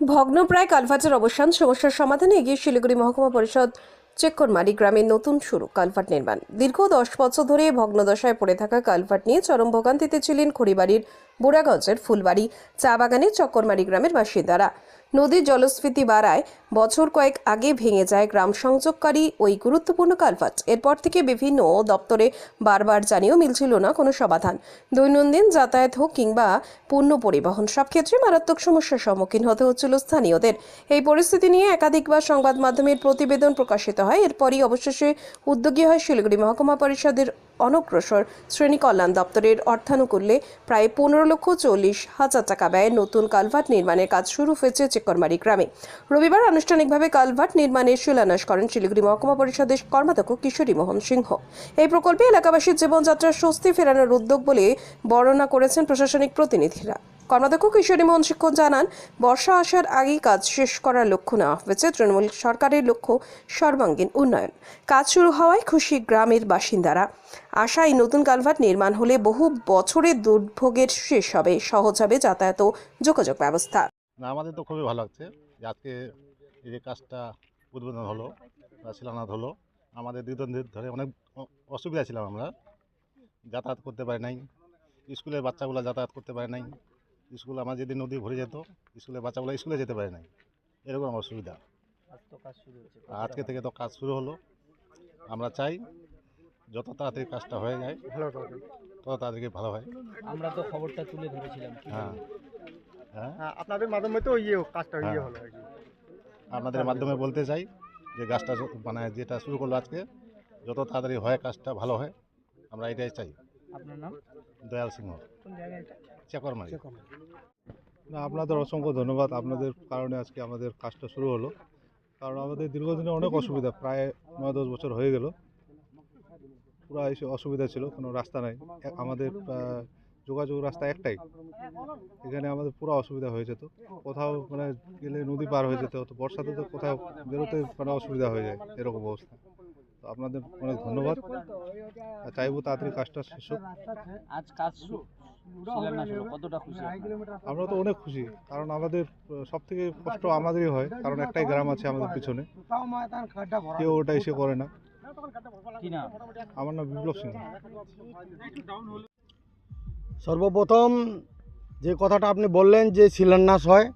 ভগ্নপ্রায় কালভার্টের অবসান, সমস্যার সমাধানে এগিয়ে শিলিগুড়ি মহকুমা পরিষদ চেক্করমারি গ্রামে নতুন শুরু কালভার্ট নির্মাণ। দীর্ঘ দশ বছর ধরে ভগ্নদশায় পড়ে থাকা কালভার্ট নিয়ে চরম ভোগান্তিতে ছিলেন খড়িবাড়ির বুড়াগঞ্জের ফুলবাড়ি, চা বাগানে চক্করমারি গ্রামের বাসিন্দারা। নদীর জলস্ফীতি বাড়ায়, বছর কয়েক আগে ভেঙে যায় গ্রাম সংযোগকারী ওই গুরুত্বপূর্ণ কালভার্ট। এরপর থেকে বিভিন্ন দপ্তরে বারবার জানিয়েও মিলছিল না কোনো সমাধান। দৈনন্দিন যাতায়াত হোক কিংবা পণ্য পরিবহন, সব ক্ষেত্রে মারাত্মক সমস্যার সম্মুখীন হতে হচ্ছিল স্থানীয়দের। এই পরিস্থিতি নিয়ে একাধিকবার সংবাদ মাধ্যমের প্রতিবেদন প্রকাশিত হয়। এরপরই অবশেষে উদ্যোগী হয় শিলিগুড়ি মহকুমা পরিষদের অনগ্রসর। শ্রেণি কল্যাণ দপ্তরের অর্থানুকূল্যে প্রায় পনেরো লক্ষ চল্লিশ হাজার টাকা ব্যয়ে নতুন কালভার্ট নির্মাণের কাজ শুরু হয়েছে চেকরমারি গ্রামে। রবিবার আনুষ্ঠানিকভাবে কালভার্ট নির্মাণের শিলান্যাস করেন শিলিগুড়ি মহকুমা পরিষদের কর্মাধ্যক্ষ কিশোরী মোহন সিংহ। এই প্রকল্পে এলাকাবাসীর জীবনযাত্রার স্বস্তি ফেরানোর উদ্যোগ বলে বর্ণনা করেছেন প্রশাসনিক প্রতিনিধিরা। কর্মাধ্যক্ষ কিশোরী মোহন শিক্ষক জানান, বর্ষা আসার আগেই কাজ শেষ করার লক্ষ্য নেওয়া হয়েছে তৃণমূল সরকারের লক্ষ্য সর্বাঙ্গীন উন্নয়ন। কাজ শুরু হওয়ায় খুশি গ্রামের বাসিন্দারা। আশায় নতুন কালভার্ট নির্মাণ হলে বহু বছরের দুর্ভোগের শেষ হবে, সহজ হবে যাতায়াত ও যোগাযোগ ব্যবস্থা। আমাদের তো খুবই ভালো লাগছে আজকে এই যে কাজটা উদ্বোধন হলো বা শিলান্যাস হলো, আমাদের দীর্ঘদিন ধরে অনেক অসুবিধা ছিলাম আমরা। যাতায়াত করতে পারি নাই, স্কুলের বাচ্চাগুলো যাতায়াত করতে পারে নাই স্কুল আমার যদি নদী ভরে যেত স্কুলের বাচ্চাগুলো স্কুলে যেতে পারে নাই। এরকম অসুবিধা। আজকে থেকে তো কাজ শুরু হলো। আমরা চাই যত তাড়াতাড়ি কাজটা হয়ে যায় তত তাড়াতাড়ি ভালো হয়। আমরা তো খবরটা তুলে ধরেছিলাম। হ্যাঁ। হ্যাঁ। হ্যাঁ, আপনাদের মাধ্যমে তো ইয়ে কাজটা ইয়ে হ্যাঁ। হলো আপনাদের মাধ্যমে বলতে চাই যে গাছটা মানে যেটা শুরু করল আজকে যত তাড়াতাড়ি হয় কাজটা ভালো হয় আমরা এটাই চাই। আপনার নাম? দয়াল সিংহ। চাকরমারি। না আপনাদের অসংখ্য ধন্যবাদ। আপনাদের কারণে আজকে আমাদের কাজটা শুরু হলো। কারণ আমাদের দীর্ঘদিনে অনেক অসুবিধা প্রায় নয় দশ বছর হয়ে গেল। পুরো এসে অসুবিধা ছিল কোনো রাস্তা নাই। আমাদের যোগাযোগ রাস্তা একটাই। এখানে আমাদের পুরো অসুবিধা হয়ে যেত। কোথাও মানে গেলে নদী পার হয়ে যেত তো বর্ষাতে তো কোথাও বেরোতে মানে অসুবিধা হয়ে যায় এরকম অবস্থা। তো আপনাদের অনেক ধন্যবাদ। আর চাইব তাড়াতাড়ি কাজটা শেষ হোক। আজ কাজ শুরু। শিলান্যাস হলো কতটা খুশি আমরা তো অনেক খুশি কারণ আমাদের সব থেকে কষ্ট আমাদেরই হয় কারণ একটাই গ্রাম আছে আমাদের পিছনে। কেউ ওটা এসে করে না। কি না আমার নাম বিপ্লব সিং সর্বপ্রথম যে কথাটা আপনি বললেন যে শিলান্যাস হয়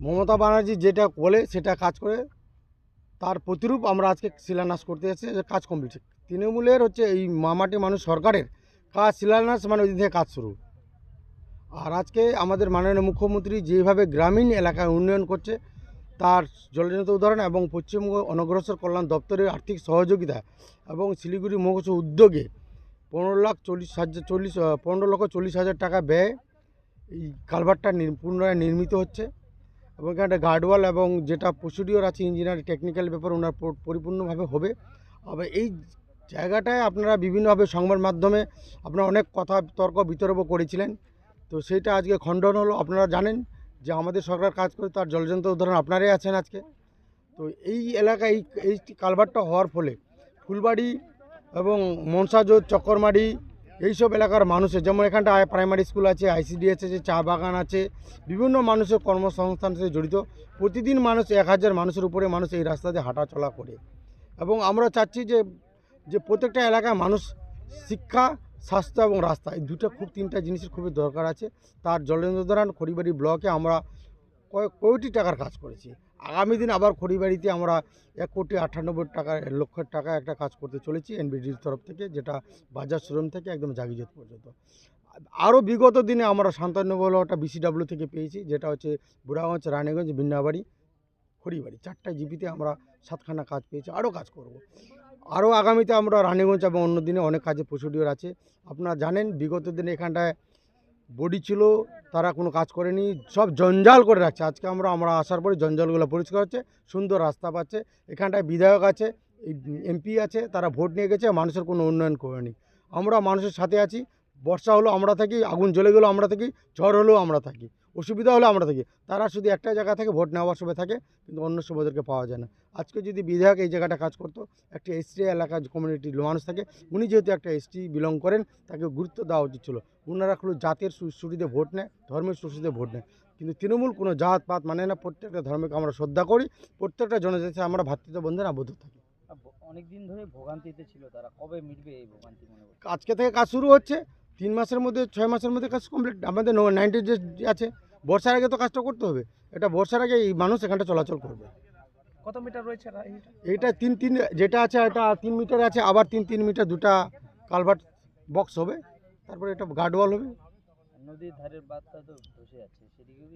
মমতা ব্যানার্জি যেটা বলে সেটা কাজ করে তার প্রতিরূপ আমরা আজকে শিলান্যাস করতে এসেছি যে কাজ কমপ্লিট তৃণমূলের হচ্ছে এই মামাটি মানুষ সরকারের কাজ শিলান্যাস মানে ওই দিন থেকে কাজ শুরু। আর আজকে আমাদের মাননীয় মুখ্যমন্ত্রী যেভাবে গ্রামীণ এলাকায় উন্নয়ন করছে, তার জলজনিত উদাহরণ এবং পশ্চিমবঙ্গ অনগ্রসর কল্যাণ দপ্তরের আর্থিক সহযোগিতা এবং শিলিগুড়ি মহকুমা উদ্যোগে পনেরো লাখ চল্লিশ হাজার, চল্লিশ পনেরো লক্ষ চল্লিশ হাজার টাকা ব্যয় এই কালভারটা পুনরায় নির্মিত হচ্ছে এবং এখানে গার্ডওয়াল এবং যেটা প্রসিডিওর আছে ইঞ্জিনিয়ার টেকনিক্যাল ব্যাপার ওনার পরিপূর্ণভাবে হবে। আবার এই জায়গাটায় আপনারা বিভিন্নভাবে সংবাদ মাধ্যমে আপনারা অনেক কথা তর্ক বিতর্ক করেছিলেন। তো সেটা আজকে খণ্ডন হলো। আপনারা জানেন যে আমাদের সরকার কাজ করে, তার জলজন্ত উদাহরণ আপনারাই আছেন আজকে। তো এই এলাকায়, এই এই কালভারটা হওয়ার ফলে ফুলবাড়ি এবং মনসাজোর, চক্করমারি এইসব এলাকার মানুষের, যেমন এখানটায় প্রাইমারি স্কুল আছে আইসিডিএস আছে চা বাগান আছে, বিভিন্ন মানুষের কর্মসংস্থানের সাথে জড়িত। প্রতিদিন মানুষ, এক হাজার মানুষের উপরে মানুষ এই রাস্তা দিয়ে হাঁটা চলা করে। এবং আমরা চাচ্ছি যে যে প্রত্যেকটা এলাকায় মানুষ শিক্ষা স্বাস্থ্য এবং রাস্তা। এই দুটো খুব, তিনটা জিনিসের খুবই দরকার আছে। তার জলেন্দ্রদান খড়িবাড়ি ব্লকে আমরা কয়েক কোটি টাকার কাজ করেছি? আগামী দিন আবার খড়িবাড়িতে আমরা এক কোটি আটানব্বই টাকা লক্ষ টাকা একটা কাজ করতে চলেছি এনবিডির তরফ থেকে, যেটা বাজার শোরুম থেকে একদম জাগিজত পর্যন্ত। আরও বিগত দিনে আমরা সান্তান্নবলটা বিসিডাব্লিউ থেকে পেয়েছি, যেটা হচ্ছে বুড়াগঞ্জ রানীগঞ্জ বিন্নাবাড়ি খড়িবাড়ি। চারটা জিপিতে আমরা সাতখানা কাজ পেয়েছি, আরও কাজ করব। আরও আগামীতে আমরা রানীগঞ্জ এবং অন্য দিনে অনেক কাজে প্রসিডিওর আছে। আপনারা জানেন, বিগত দিনে এখানটায় বডি ছিল, তারা কোনো কাজ করেনি, সব জঞ্জাল করে রাখছে। আজকে আমরা আমরা আসার পরে জঞ্জালগুলো পরিষ্কার হচ্ছে, সুন্দর রাস্তা পাচ্ছে। এখানটায় বিধায়ক আছে, এমপি আছে, তারা ভোট নিয়ে গেছে, মানুষের কোনো উন্নয়ন করেনি। আমরা মানুষের সাথে আছি, বর্ষা হলো আমরা থাকি, আগুন জ্বলে গেলেও আমরা থাকি, ঝড় হলেও আমরা থাকি। অসুবিধা হলে আমরা থাকি। তারা শুধু একটা জায়গা থেকে ভোট নেওয়ার সময় থাকে কিন্তু অন্য সময় ওদেরকে পাওয়া যায় না। আজকে যদি বিধায়ক এই জায়গাটা কাজ করতো একটা এসটি এলাকা কমিউনিটির মানুষ থাকে উনি যেহেতু একটা এসটি বিলং করেন তাকে গুরুত্ব দেওয়া উচিত ছিল। ওনারা শুধু জাতের সু- সুবিধে ভোট নেয় ধর্মের সুবিধে ভোট নেয়। কিন্তু তৃণমূল কোনো জাত পাত মানে না প্রত্যেকটা ধর্মকে আমরা শ্রদ্ধা করি প্রত্যেকটা জনজাতি আমরা ভাতৃত্ব বন্ধনে আবদ্ধ থাকি। অনেক দিন ধরে ভোগান্তিতে ছিল তারা। কবে মিটবে এই ভোগান্তি মনে আজকে থেকে কাজ শুরু হচ্ছে তিন মাসের মধ্যে ছয় মাসের মধ্যে কাজ কমপ্লিট আমাদের নাইনটি ডেজ আছে। বর্ষার আগে তো কাজটা করতে হবে। এটা বর্ষার আগে এই মানুষ এখানটা চলাচল করবে। কত মিটার রয়েছে এটা? তিন তিন যেটা আছে এটা তিন মিটার আছে আবার তিন তিন মিটার দুটা কালভার্ট বক্স হবে। তারপরে এটা গার্ডওয়াল হবে। নদীর ধারের বাদটা তো ধসে যাচ্ছে সেদিকেও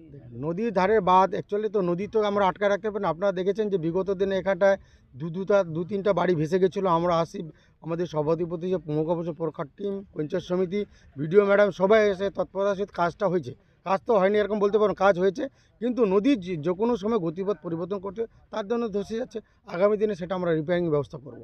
নদীর ধারের বাঁধ অ্যাকচুয়ালি তো নদী তো আমরা আটকায় রাখতে পারি না। আপনারা দেখেছেন যে বিগত দিনে এখানটায় দু দুটা দু তিনটা বাড়ি ভেসে গেছিল। আমরা আসি আমাদের সভাধিপতি যে মুখপাত্র প্রকার টিম পঞ্চায়েত সমিতি বিডিও ম্যাডাম সবাই এসে তৎপরতার সহিত কাজটা হয়েছে। কাজ তো হয়নি এরকম বলতে পারো কাজ হয়েছে। কিন্তু নদীর যে যে কোনো সময় গতিপথ পরিবর্তন করছে তার জন্য ধসে যাচ্ছে। আগামী দিনে সেটা আমরা রিপেয়ারিং ব্যবস্থা করব।